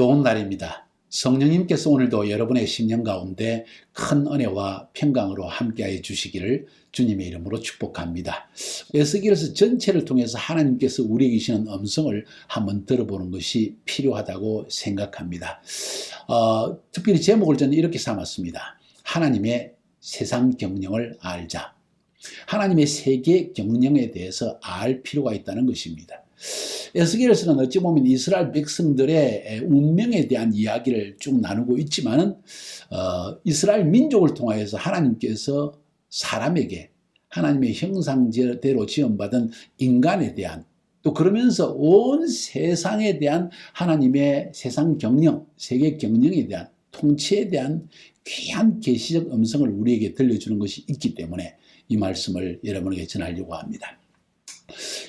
좋은 날입니다. 성령님께서 오늘도 여러분의 심령 가운데 큰 은혜와 평강으로 함께해 주시기를 주님의 이름으로 축복합니다. 에스겔서 전체를 통해서 하나님께서 우리에게 주시는 음성을 한번 들어보는 것이 필요하다고 생각합니다. 어, 특별히 제목을 저는 이렇게 삼았습니다. 하나님의 세상 경영을 알자. 하나님의 세계 경영에 대해서 알 필요가 있다는 것입니다. 에스겔에서는 어찌 보면 이스라엘 백성들의 운명에 대한 이야기를 쭉 나누고 있지만은 어, 이스라엘 민족을 통하여서 하나님께서 사람에게 하나님의 형상대로 지원받은 인간에 대한 또 그러면서 온 세상에 대한 하나님의 세상 경영, 세계 경영에 대한 통치에 대한 귀한 계시적 음성을 우리에게 들려주는 것이 있기 때문에 이 말씀을 여러분에게 전하려고 합니다.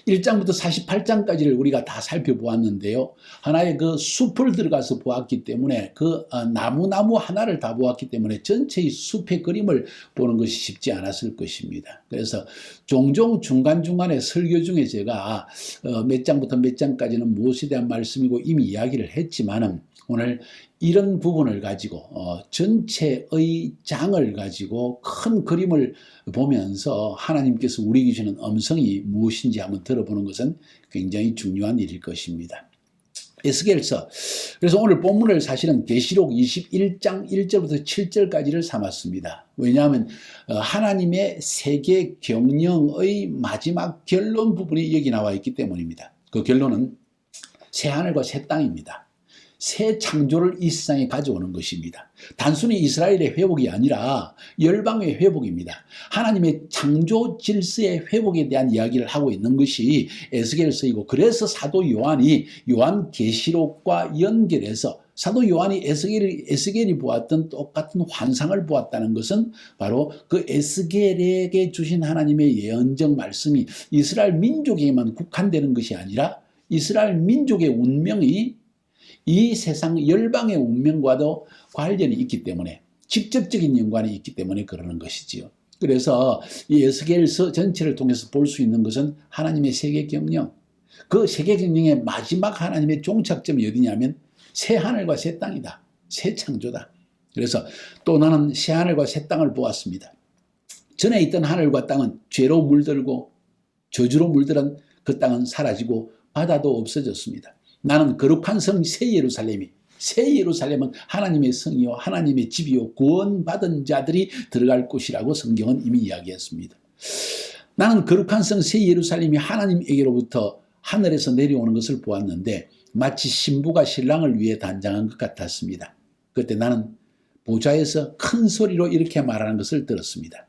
1장부터 48장까지를 우리가 다 살펴보았는데요. 하나의 그 숲을 들어가서 보았기 때문에 그 어, 나무나무 하나를 다 보았기 때문에 전체의 숲의 그림을 보는 것이 쉽지 않았을 것입니다. 그래서 종종 중간중간에 설교 중에 제가 어, 몇 장부터 몇 장까지는 무엇에 대한 말씀이고 이미 이야기를 했지만은 오늘 이런 부분을 가지고 어, 전체의 장을 가지고 큰 그림을 보면서 하나님께서 우리에게 주는 음성이 무엇인지 한번 들어보는 것은 굉장히 중요한 일일 것입니다. 에스겔서 그래서 오늘 본문을 사실은 계시록 21장 1절부터 7절까지를 삼았습니다. 왜냐하면 어, 하나님의 세계 경영의 마지막 결론 부분이 여기 나와 있기 때문입니다. 그 결론은 새 하늘과 새 땅입니다. 새 창조를 이 세상에 가져오는 것입니다. 단순히 이스라엘의 회복이 아니라 열방의 회복입니다. 하나님의 창조 질서의 회복에 대한 이야기를 하고 있는 것이 에스겔서이고 그래서 사도 요한이 요한 계시록과 연결해서 사도 요한이 에스겔이, 에스겔이 보았던 똑같은 환상을 보았다는 것은 바로 그 에스겔에게 주신 하나님의 예언적 말씀이 이스라엘 민족에만 국한되는 것이 아니라 이스라엘 민족의 운명이 이 세상 열방의 운명과도 관련이 있기 때문에 직접적인 연관이 있기 때문에 그러는 것이지요. 그래서 이 에스겔서 전체를 통해서 볼 수 있는 것은 하나님의 세계 경영. 그 세계 경영의 마지막 하나님의 종착점이 어디냐면 새 하늘과 새 땅이다. 새 창조다. 그래서 또 나는 새 하늘과 새 땅을 보았습니다. 전에 있던 하늘과 땅은 죄로 물들고 저주로 물들은 그 땅은 사라지고 바다도 없어졌습니다. 나는 거룩한 성 새 예루살렘이 새 예루살렘은 하나님의 성이요 하나님의 집이요 구원받은 자들이 들어갈 곳이라고 성경은 이미 이야기했습니다. 나는 거룩한 성 새 예루살렘이 하나님에게로부터 하늘에서 내려오는 것을 보았는데 마치 신부가 신랑을 위해 단장한 것 같았습니다. 그때 나는 보좌에서 큰 소리로 이렇게 말하는 것을 들었습니다.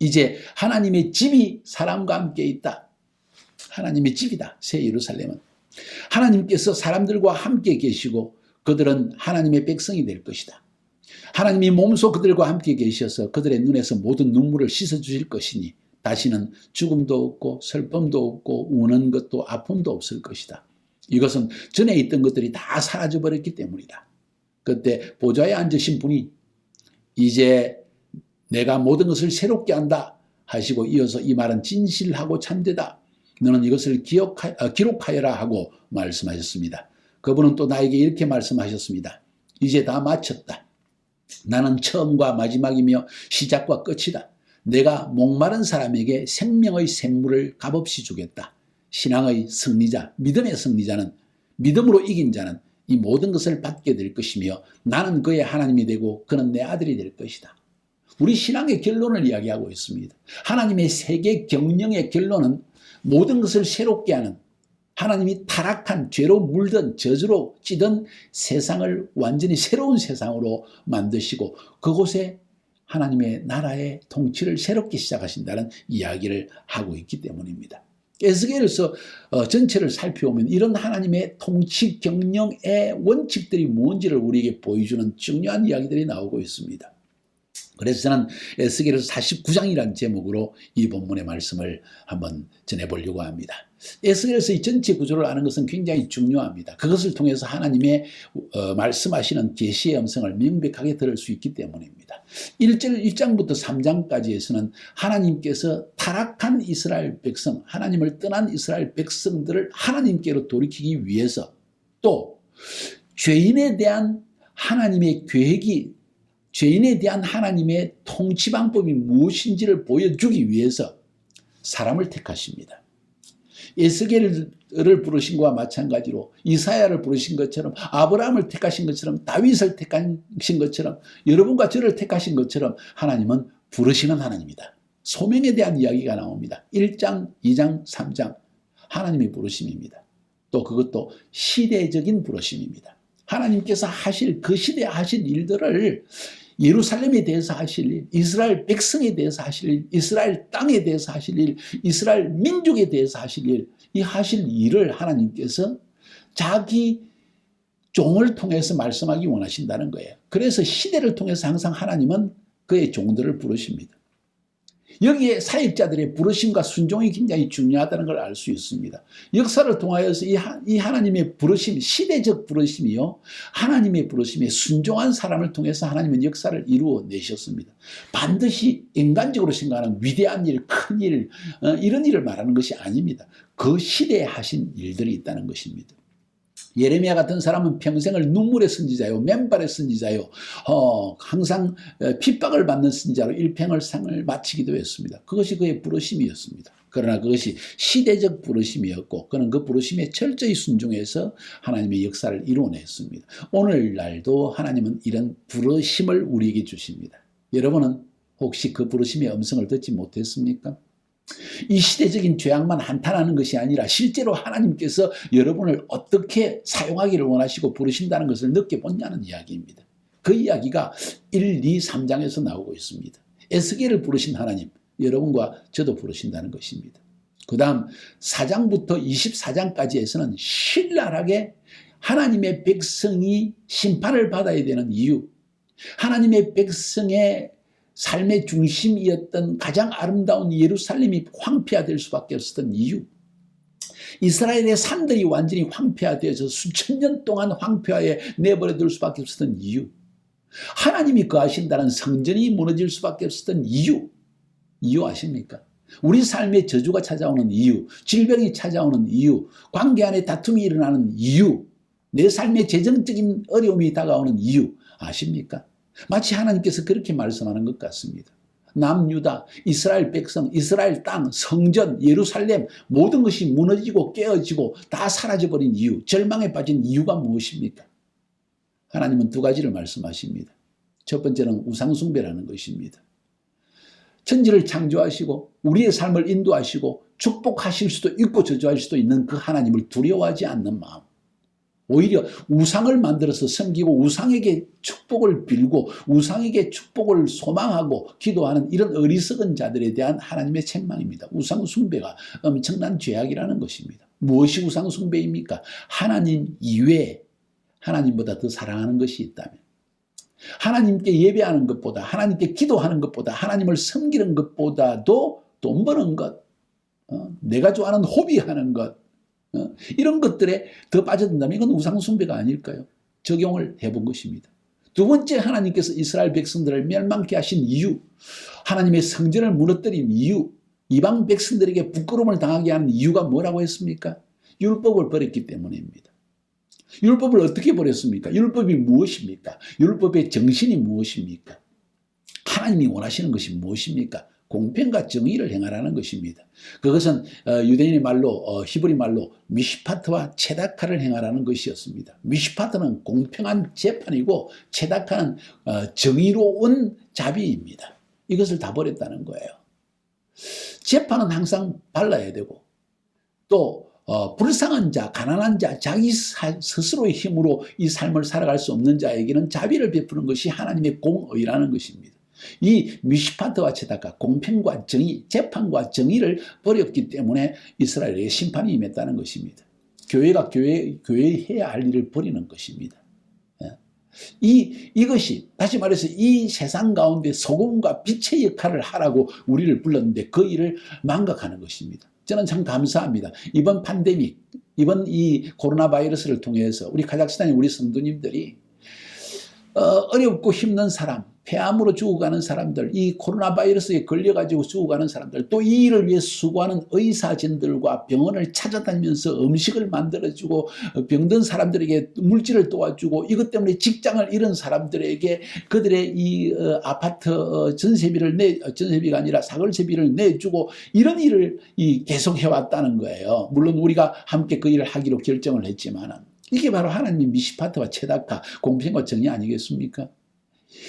이제 하나님의 집이 사람과 함께 있다. 하나님의 집이다. 새 예루살렘은. 하나님께서 사람들과 함께 계시고 그들은 하나님의 백성이 될 것이다. 하나님이 몸소 그들과 함께 계셔서 그들의 눈에서 모든 눈물을 씻어 주실 것이니 다시는 죽음도 없고 슬픔도 없고 우는 것도 아픔도 없을 것이다. 이것은 전에 있던 것들이 다 사라져 버렸기 때문이다. 그때 보좌에 앉으신 분이 이제 내가 모든 것을 새롭게 한다 하시고 이어서 이 말은 진실하고 참되다. 너는 이것을 기억하, 어, 기록하여라 하고 말씀하셨습니다. 그분은 또 나에게 이렇게 말씀하셨습니다. 이제 다 마쳤다. 나는 처음과 마지막이며 시작과 끝이다. 내가 목마른 사람에게 생명의 샘물을 값없이 주겠다. 신앙의 승리자, 믿음의 승리자는 믿음으로 이긴 자는 이 모든 것을 받게 될 것이며 나는 그의 하나님이 되고 그는 내 아들이 될 것이다. 우리 신앙의 결론을 이야기하고 있습니다. 하나님의 세계 경영의 결론은 모든 것을 새롭게 하는 하나님이 타락한 죄로 물든 저주로 찌든 세상을 완전히 새로운 세상으로 만드시고 그곳에 하나님의 나라의 통치를 새롭게 시작하신다는 이야기를 하고 있기 때문입니다. 에스겔에서 어, 전체를 살펴보면 이런 하나님의 통치 경영의 원칙들이 뭔지를 우리에게 보여주는 중요한 이야기들이 나오고 있습니다. 그래서 저는 에스겔에서 49장이라는 제목으로 이 본문의 말씀을 한번 전해보려고 합니다. 에스겔에서 이 전체 구조를 아는 것은 굉장히 중요합니다. 그것을 통해서 하나님의 어, 말씀하시는 계시의 음성을 명백하게 들을 수 있기 때문입니다. 1절 1장부터 3장까지에서는 하나님께서 타락한 이스라엘 백성, 하나님을 떠난 이스라엘 백성들을 하나님께로 돌이키기 위해서 또 죄인에 대한 하나님의 계획이 죄인에 대한 하나님의 통치 방법이 무엇인지를 보여주기 위해서 사람을 택하십니다. 에스겔을 부르신 것과 마찬가지로 이사야를 부르신 것처럼 아브라함을 택하신 것처럼 다윗을 택하신 것처럼 여러분과 저를 택하신 것처럼 하나님은 부르시는 하나님이다. 소명에 대한 이야기가 나옵니다. 1장, 2장, 3장 하나님의 부르심입니다. 또 그것도 시대적인 부르심입니다. 하나님께서 하실 그 시대에 하실 일들을 예루살렘에 대해서 하실 일, 이스라엘 백성에 대해서 하실 일, 이스라엘 땅에 대해서 하실 일, 이스라엘 민족에 대해서 하실 일, 이 하실 일을 하나님께서 자기 종을 통해서 말씀하기 원하신다는 거예요. 그래서 시대를 통해서 항상 하나님은 그의 종들을 부르십니다. 여기에 사역자들의 부르심과 순종이 굉장히 중요하다는 걸 알 수 있습니다. 역사를 통하여서 이, 하, 이 하나님의 부르심, 시대적 부르심이요. 하나님의 부르심에 순종한 사람을 통해서 하나님은 역사를 이루어 내셨습니다. 반드시 인간적으로 생각하는 위대한 일, 큰 일, 어, 이런 일을 말하는 것이 아닙니다. 그 시대에 하신 일들이 있다는 것입니다. 예레미야 같은 사람은 평생을 눈물의 선지자요, 맨발의 선지자요, 어, 항상 핍박을 받는 선지자로 일평을 상을 마치기도 했습니다. 그것이 그의 부르심이었습니다. 그러나 그것이 시대적 부르심이었고, 그는 그 부르심에 철저히 순종해서 하나님의 역사를 이루어냈습니다. 오늘날도 하나님은 이런 부르심을 우리에게 주십니다. 여러분은 혹시 그 부르심의 음성을 듣지 못했습니까? 이 시대적인 죄악만 한탄하는 것이 아니라 실제로 하나님께서 여러분을 어떻게 사용하기를 원하시고 부르신다는 것을 느껴보냐는 이야기입니다. 그 이야기가 1, 2, 3장에서 나오고 있습니다. 에스겔을 부르신 하나님, 여러분과 저도 부르신다는 것입니다. 그 다음 4장부터 24장까지에서는 신랄하게 하나님의 백성이 심판을 받아야 되는 이유, 하나님의 백성의 삶의 중심이었던 가장 아름다운 예루살렘이 황폐화될 수밖에 없었던 이유. 이스라엘의 산들이 완전히 황폐화되어서 수천 년 동안 황폐화에 내버려둘 수밖에 없었던 이유. 하나님이 거하신다는 성전이 무너질 수밖에 없었던 이유. 이유 아십니까? 우리 삶에 저주가 찾아오는 이유, 질병이 찾아오는 이유, 관계 안에 다툼이 일어나는 이유, 내 삶에 재정적인 어려움이 다가오는 이유 아십니까? 마치 하나님께서 그렇게 말씀하는 것 같습니다. 남유다, 이스라엘 백성, 이스라엘 땅, 성전, 예루살렘 모든 것이 무너지고 깨어지고 다 사라져버린 이유, 절망에 빠진 이유가 무엇입니까? 하나님은 두 가지를 말씀하십니다. 첫 번째는 우상숭배라는 것입니다. 천지를 창조하시고 우리의 삶을 인도하시고 축복하실 수도 있고 저주할 수도 있는 그 하나님을 두려워하지 않는 마음. 오히려 우상을 만들어서 섬기고 우상에게 축복을 빌고 우상에게 축복을 소망하고 기도하는 이런 어리석은 자들에 대한 하나님의 책망입니다. 우상 숭배가 엄청난 죄악이라는 것입니다. 무엇이 우상 숭배입니까? 하나님 이외에 하나님보다 더 사랑하는 것이 있다면 하나님께 예배하는 것보다 하나님께 기도하는 것보다 하나님을 섬기는 것보다도 돈 버는 것 어, 내가 좋아하는 호비하는 것 어? 이런 것들에 더 빠져든다면 이건 우상숭배가 아닐까요? 적용을 해본 것입니다. 두 번째 하나님께서 이스라엘 백성들을 멸망케 하신 이유, 하나님의 성전을 무너뜨린 이유, 이방 백성들에게 부끄러움을 당하게 하는 이유가 뭐라고 했습니까? 율법을 버렸기 때문입니다. 율법을 어떻게 버렸습니까? 율법이 무엇입니까? 율법의 정신이 무엇입니까? 하나님이 원하시는 것이 무엇입니까? 공평과 정의를 행하라는 것입니다. 그것은 어, 유대인의 말로 어, 히브리 말로 미시파트와 체다카를 행하라는 것이었습니다. 미시파트는 공평한 재판이고 체다카는 어, 정의로운 자비입니다. 이것을 다 버렸다는 거예요. 재판은 항상 발라야 되고 또 어, 불쌍한 자, 가난한 자, 자기 사, 스스로의 힘으로 이 삶을 살아갈 수 없는 자에게는 자비를 베푸는 것이 하나님의 공의라는 것입니다. 이 미시파트와 체다가 공평과 정의, 재판과 정의를 버렸기 때문에 이스라엘에 심판이 임했다는 것입니다. 교회가 교회, 교회 해야 할 일을 버리는 것입니다. 예. 이, 이것이, 다시 말해서 이 세상 가운데 소금과 빛의 역할을 하라고 우리를 불렀는데 그 일을 망각하는 것입니다. 저는 참 감사합니다. 이번 팬데믹, 이번 이 코로나 바이러스를 통해서 우리 카자흐스탄의 우리 성도님들이 어, 어렵고 힘든 사람, 폐암으로 죽어가는 사람들, 이 코로나 바이러스에 걸려가지고 죽어가는 사람들, 또 이 일을 위해 수고하는 의사진들과 병원을 찾아다니면서 음식을 만들어주고 어, 병든 사람들에게 물질을 도와주고 이것 때문에 직장을 잃은 사람들에게 그들의 이 어, 아파트 어, 전세비를 내 어, 전세비가 아니라 사골세비를 내주고 이런 일을 이 계속 해왔다는 거예요. 물론 우리가 함께 그 일을 하기로 결정을 했지만은 이게 바로 하나님 미시파트와 체다카 공평과 정의 아니겠습니까?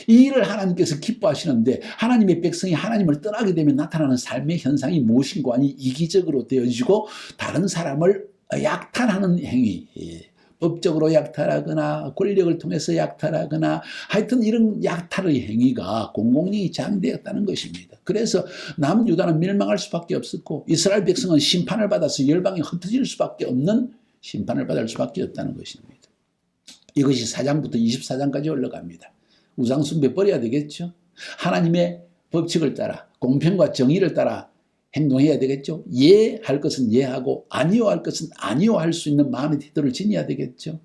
이 일을 하나님께서 기뻐하시는데 하나님의 백성이 하나님을 떠나게 되면 나타나는 삶의 현상이 무엇인고 아니 이기적으로 되어지고 다른 사람을 약탈하는 행위 예. 법적으로 약탈하거나 권력을 통해서 약탈하거나 하여튼 이런 약탈의 행위가 공공연히 장되었다는 것입니다. 그래서 남유다는 멸망할 수밖에 없었고 이스라엘 백성은 심판을 받아서 열방이 흩어질 수밖에 없는 심판을 받을 수밖에 없다는 것입니다. 이것이 4장부터 24장까지 올라갑니다. 우상숭배 버려야 되겠죠. 하나님의 법칙을 따라 공평과 정의를 따라 행동해야 되겠죠. 예 할 것은 예하고 아니요 할 것은 아니요 할 수 있는 마음의 태도를 지녀야 되겠죠.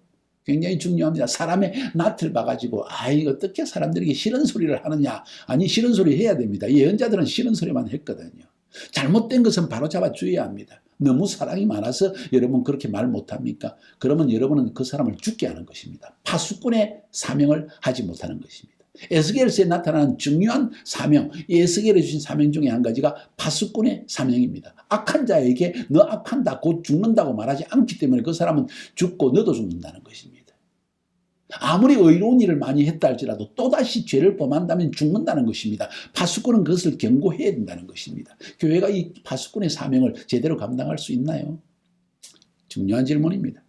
굉장히 중요합니다. 사람의 낯을 봐가지고 아 이거 어떻게 사람들에게 싫은 소리를 하느냐 아니 싫은 소리 해야 됩니다. 예언자들은 싫은 소리만 했거든요. 잘못된 것은 바로 잡아 주어야 합니다. 너무 사랑이 많아서 여러분 그렇게 말 못합니까? 그러면 여러분은 그 사람을 죽게 하는 것입니다. 파수꾼의 사명을 하지 못하는 것입니다. 에스겔서에 나타나는 중요한 사명, 이 에스겔에 주신 사명 중에 한 가지가 파수꾼의 사명입니다. 악한 자에게 너 악한다, 곧 죽는다고 말하지 않기 때문에 그 사람은 죽고 너도 죽는다는 것입니다. 아무리 의로운 일을 많이 했다 할지라도 또다시 죄를 범한다면 죽는다는 것입니다. 파수꾼은 그것을 경고해야 된다는 것입니다. 교회가 이 파수꾼의 사명을 제대로 감당할 수 있나요? 중요한 질문입니다.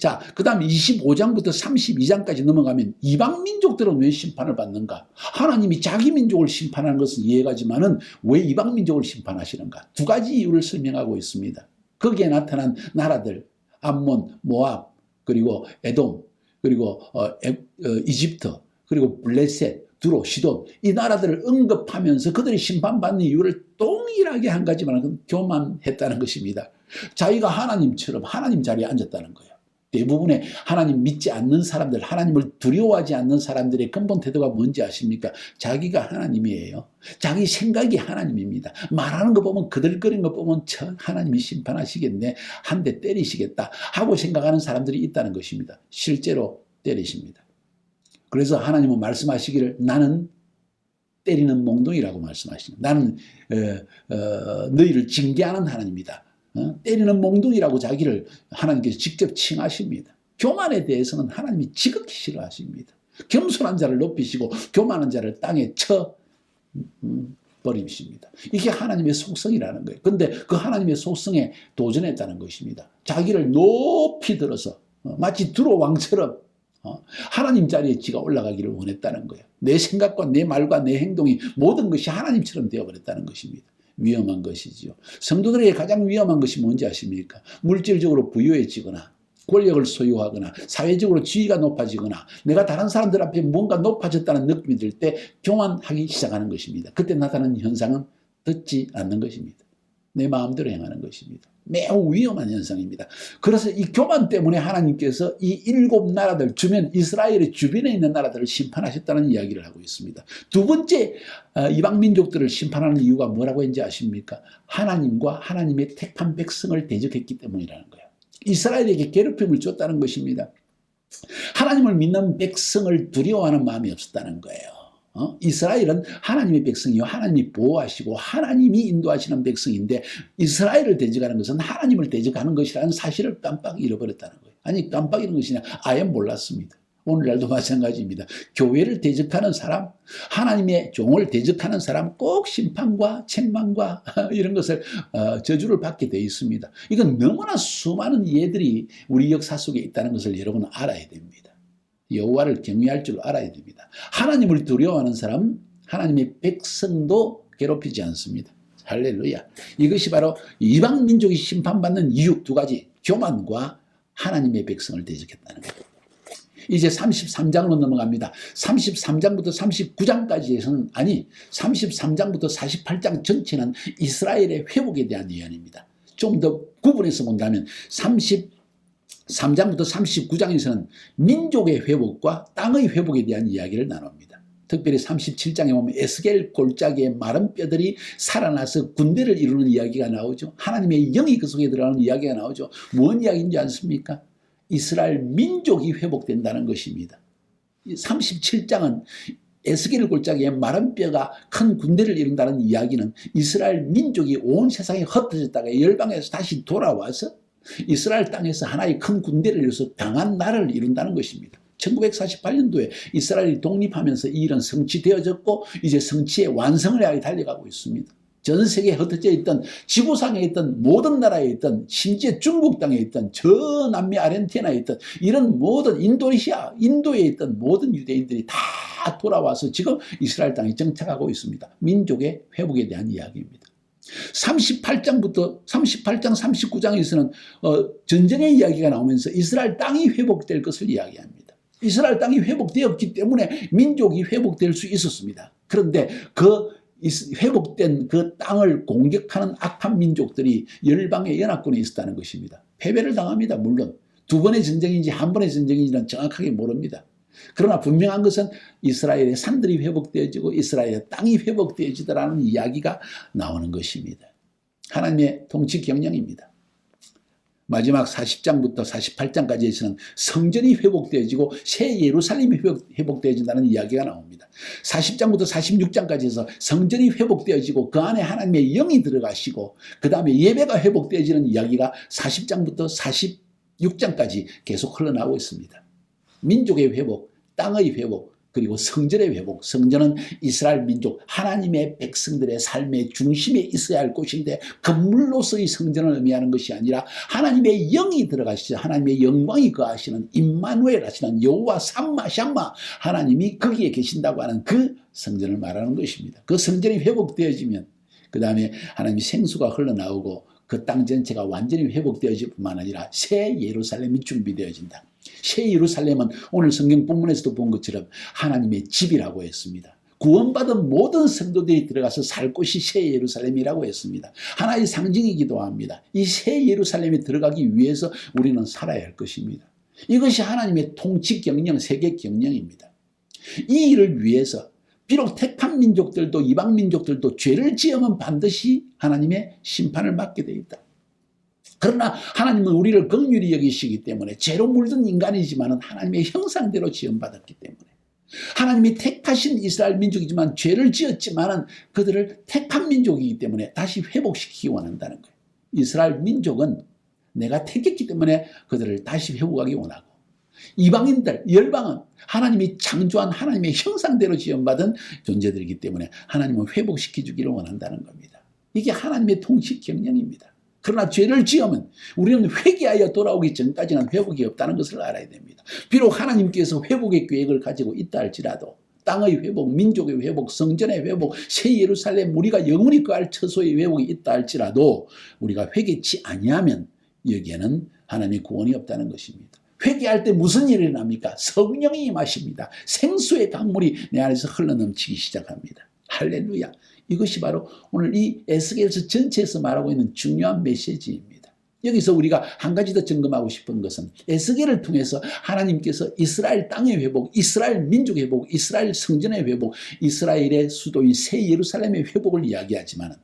자, 그 다음 25장부터 32장까지 넘어가면 이방 민족들은 왜 심판을 받는가? 하나님이 자기 민족을 심판하는 것은 이해가지만은 왜 이방 민족을 심판하시는가? 두 가지 이유를 설명하고 있습니다. 거기에 나타난 나라들, 암몬, 모압, 그리고 에돔, 그리고 어, 에, 어, 이집트, 그리고 블레셋, 두로, 시돈 이 나라들을 언급하면서 그들이 심판받는 이유를 동일하게 한 가지만 은 교만했다는 것입니다. 자기가 하나님처럼 하나님 자리에 앉았다는 거예요. 대부분의 하나님 믿지 않는 사람들, 하나님을 두려워하지 않는 사람들의 근본 태도가 뭔지 아십니까? 자기가 하나님이에요. 자기 생각이 하나님입니다. 말하는 거 보면 그들거리는 거 보면 저 하나님이 심판하시겠네. 한 대 때리시겠다. 하고 생각하는 사람들이 있다는 것입니다. 실제로 때리십니다. 그래서 하나님은 말씀하시기를 나는 때리는 몽둥이라고 말씀하시는 나는 어, 어, 너희를 징계하는 하나님이다. 어? 때리는 몽둥이라고 자기를 하나님께서 직접 칭하십니다. 교만에 대해서는 하나님이 지극히 싫어하십니다. 겸손한 자를 높이시고 교만한 자를 땅에 쳐 음, 버리십니다. 이게 하나님의 속성이라는 거예요. 근데 그 하나님의 속성에 도전했다는 것입니다. 자기를 높이 들어서 어, 마치 두로 왕처럼 어, 하나님 자리에 지가 올라가기를 원했다는 거예요. 내 생각과 내 말과 내 행동이 모든 것이 하나님처럼 되어버렸다는 것입니다. 위험한 것이지요. 성도들에게 가장 위험한 것이 뭔지 아십니까? 물질적으로 부유해지거나 권력을 소유하거나 사회적으로 지위가 높아지거나 내가 다른 사람들 앞에 뭔가 높아졌다는 느낌이 들 때 교만하기 시작하는 것입니다. 그때 나타나는 현상은 듣지 않는 것입니다. 내 마음대로 행하는 것입니다. 매우 위험한 현상입니다. 그래서 이 교만 때문에 하나님께서 이 일곱 나라들 주변 이스라엘의 주변에 있는 나라들을 심판하셨다는 이야기를 하고 있습니다. 두 번째 어, 이방 민족들을 심판하는 이유가 뭐라고 했는지 아십니까? 하나님과 하나님의 택한 백성을 대적했기 때문이라는 거예요. 이스라엘에게 괴롭힘을 줬다는 것입니다. 하나님을 믿는 백성을 두려워하는 마음이 없었다는 거예요. 어? 이스라엘은 하나님의 백성이요. 하나님이 보호하시고 하나님이 인도하시는 백성인데 이스라엘을 대적하는 것은 하나님을 대적하는 것이라는 사실을 깜빡 잃어버렸다는 거예요. 아니 깜빡 잃은 것이냐 아예 몰랐습니다. 오늘날도 마찬가지입니다. 교회를 대적하는 사람, 하나님의 종을 대적하는 사람 꼭 심판과 책망과 이런 것을 어, 저주를 받게 되어 있습니다. 이건 너무나 수많은 예들이 우리 역사 속에 있다는 것을 여러분은 알아야 됩니다. 여호와를 경외할 줄 알아야 됩니다. 하나님을 두려워하는 사람, 하나님의 백성도 괴롭히지 않습니다. 할렐루야. 이것이 바로 이방 민족이 심판받는 이유 두 가지, 교만과 하나님의 백성을 대적했다는 거예요. 이제 33장으로 넘어갑니다. 33장부터 39장까지에서는 아니 33장부터 48장 전체는 이스라엘의 회복에 대한 예언입니다. 좀 더 구분해서 본다면 33장부터 39장에서는 민족의 회복과 땅의 회복에 대한 이야기를 나눕니다. 특별히 37장에 보면 에스겔 골짜기의 마른 뼈들이 살아나서 군대를 이루는 이야기가 나오죠. 하나님의 영이 그 속에 들어가는 이야기가 나오죠. 무슨 이야기인지 아십니까? 이스라엘 민족이 회복된다는 것입니다. 37장은 에스겔 골짜기에 마른 뼈가 큰 군대를 이룬다는 이야기는 이스라엘 민족이 온 세상에 흩어졌다가 열방에서 다시 돌아와서 이스라엘 땅에서 하나의 큰 군대를 이루어서 강한 나라를 이룬다는 것입니다. 1948년도에 이스라엘이 독립하면서 이 일은 성취되어졌고 이제 성취의 완성을 향해 달려가고 있습니다. 전 세계에 흩어져 있던 지구상에 있던 모든 나라에 있던 심지어 중국 땅에 있던 저 남미 아르헨티나에 있던 이런 모든 인도네시아, 인도에 있던 모든 유대인들이 다 돌아와서 지금 이스라엘 땅에 정착하고 있습니다. 민족의 회복에 대한 이야기입니다. 38장부터 38장 39장에서는 어, 전쟁의 이야기가 나오면서 이스라엘 땅이 회복될 것을 이야기합니다. 이스라엘 땅이 회복되었기 때문에 민족이 회복될 수 있었습니다. 그런데 그 회복된 그 땅을 공격하는 악한 민족들이 열방의 연합군에 있었다는 것입니다. 패배를 당합니다. 물론 두 번의 전쟁인지 한 번의 전쟁인지는 정확하게 모릅니다. 그러나 분명한 것은 이스라엘의 산들이 회복되어지고 이스라엘의 땅이 회복되어지더라는 이야기가 나오는 것입니다. 하나님의 통치 경영입니다. 마지막 40장부터 48장까지에서는 성전이 회복되어지고 새 예루살렘이 회복되어진다는 이야기가 나옵니다. 40장부터 46장까지 해서 성전이 회복되어지고 그 안에 하나님의 영이 들어가시고 그 다음에 예배가 회복되어지는 이야기가 40장부터 46장까지 계속 흘러나오고 있습니다. 민족의 회복, 땅의 회복, 그리고 성전의 회복. 성전은 이스라엘 민족 하나님의 백성들의 삶의 중심에 있어야 할 곳인데 건물로서의 성전을 의미하는 것이 아니라 하나님의 영이 들어가시죠. 하나님의 영광이 거하시는 임마누엘 하시는 여호와 삼마 샴마 하나님이 거기에 계신다고 하는 그 성전을 말하는 것입니다. 그 성전이 회복되어지면 그 다음에 하나님이 생수가 흘러나오고 그 땅 전체가 완전히 회복되어질 뿐만 아니라 새 예루살렘이 준비되어진다. 새 예루살렘은 오늘 성경 본문에서도 본 것처럼 하나님의 집이라고 했습니다. 구원받은 모든 성도들이 들어가서 살 곳이 새 예루살렘이라고 했습니다. 하나의 상징이기도 합니다. 이 새 예루살렘에 들어가기 위해서 우리는 살아야 할 것입니다. 이것이 하나님의 통치 경영, 세계 경영입니다. 이 일을 위해서 비록 택한 민족들도 이방 민족들도 죄를 지으면 반드시 하나님의 심판을 받게 되어 있다. 그러나 하나님은 우리를 긍휼히 여기시기 때문에 죄로 물든 인간이지만 하나님의 형상대로 지음받았기 때문에 하나님이 택하신 이스라엘 민족이지만 죄를 지었지만 그들을 택한 민족이기 때문에 다시 회복시키기 원한다는 거예요. 이스라엘 민족은 내가 택했기 때문에 그들을 다시 회복하기 원하고 이방인들, 열방은 하나님이 창조한 하나님의 형상대로 지음받은 존재들이기 때문에 하나님은 회복시켜 주기를 원한다는 겁니다. 이게 하나님의 통치 경영입니다. 그러나 죄를 지으면 우리는 회개하여 돌아오기 전까지는 회복이 없다는 것을 알아야 됩니다. 비록 하나님께서 회복의 계획을 가지고 있다 할지라도 땅의 회복, 민족의 회복, 성전의 회복, 새 예루살렘 우리가 영원히 거할 처소의 회복이 있다 할지라도 우리가 회개치 아니하면 여기에는 하나님의 구원이 없다는 것입니다. 회개할 때 무슨 일이 일어납니까? 성령이 임하십니다. 생수의 강물이 내 안에서 흘러넘치기 시작합니다. 할렐루야. 이것이 바로 오늘 이 에스겔서 전체에서 말하고 있는 중요한 메시지입니다. 여기서 우리가 한 가지 더 점검하고 싶은 것은 에스겔을 통해서 하나님께서 이스라엘 땅의 회복, 이스라엘 민족의 회복, 이스라엘 성전의 회복, 이스라엘의 수도인 새 예루살렘의 회복을 이야기하지만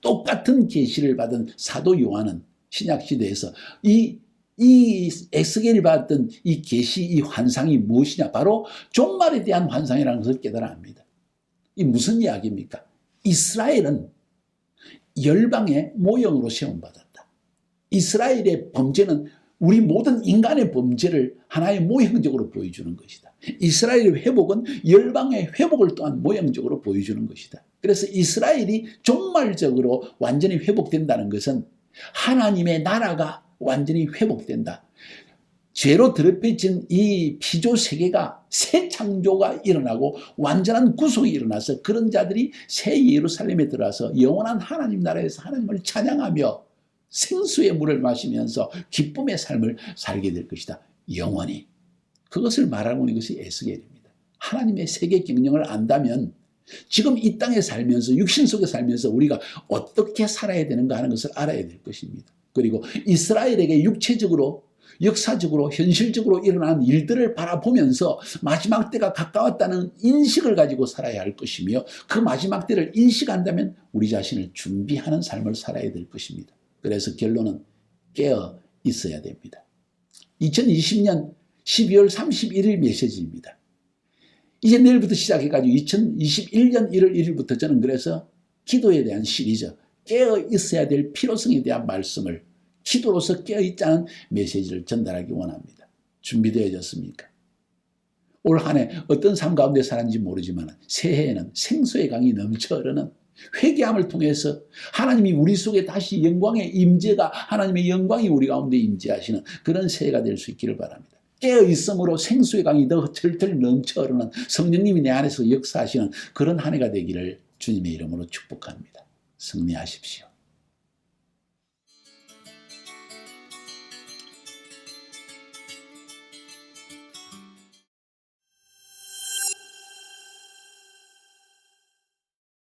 똑같은 계시를 받은 사도 요한은 신약 시대에서 이 이 에스겔이 받던 이 계시 이 환상이 무엇이냐 바로 종말에 대한 환상이라는 것을 깨달아 합니다. 이 무슨 이야기입니까? 이스라엘은 열방의 모형으로 세움받았다. 이스라엘의 범죄는 우리 모든 인간의 범죄를 하나의 모형적으로 보여주는 것이다. 이스라엘의 회복은 열방의 회복을 또한 모형적으로 보여주는 것이다. 그래서 이스라엘이 종말적으로 완전히 회복된다는 것은 하나님의 나라가 완전히 회복된다. 죄로 더럽혀진 이 피조 세계가 새 창조가 일어나고 완전한 구속이 일어나서 그런 자들이 새 예루살렘에 들어와서 영원한 하나님 나라에서 하나님을 찬양하며 생수의 물을 마시면서 기쁨의 삶을 살게 될 것이다. 영원히. 그것을 말하고 있는 것이 에스겔입니다. 하나님의 세계 경영을 안다면 지금 이 땅에 살면서 육신 속에 살면서 우리가 어떻게 살아야 되는가 하는 것을 알아야 될 것입니다. 그리고 이스라엘에게 육체적으로 역사적으로 현실적으로 일어난 일들을 바라보면서 마지막 때가 가까웠다는 인식을 가지고 살아야 할 것이며 그 마지막 때를 인식한다면 우리 자신을 준비하는 삶을 살아야 될 것입니다. 그래서 결론은 깨어 있어야 됩니다. 2020년 12월 31일 메시지입니다. 이제 내일부터 시작해가지고 2021년 1월 1일부터 저는 그래서 기도에 대한 시리즈 깨어 있어야 될 필요성에 대한 말씀을 기도로서 깨어 있자는 메시지를 전달하기 원합니다. 준비되어졌습니까? 올 한 해 어떤 삶 가운데 살았는지 모르지만 새해에는 생수의 강이 넘쳐 흐르는 회개함을 통해서 하나님이 우리 속에 다시 영광의 임재가 하나님의 영광이 우리 가운데 임재하시는 그런 새해가 될 수 있기를 바랍니다. 깨어 있음으로 생수의 강이 더 철철 넘쳐 흐르는 성령님이 내 안에서 역사하시는 그런 한 해가 되기를 주님의 이름으로 축복합니다. 승리하십시오.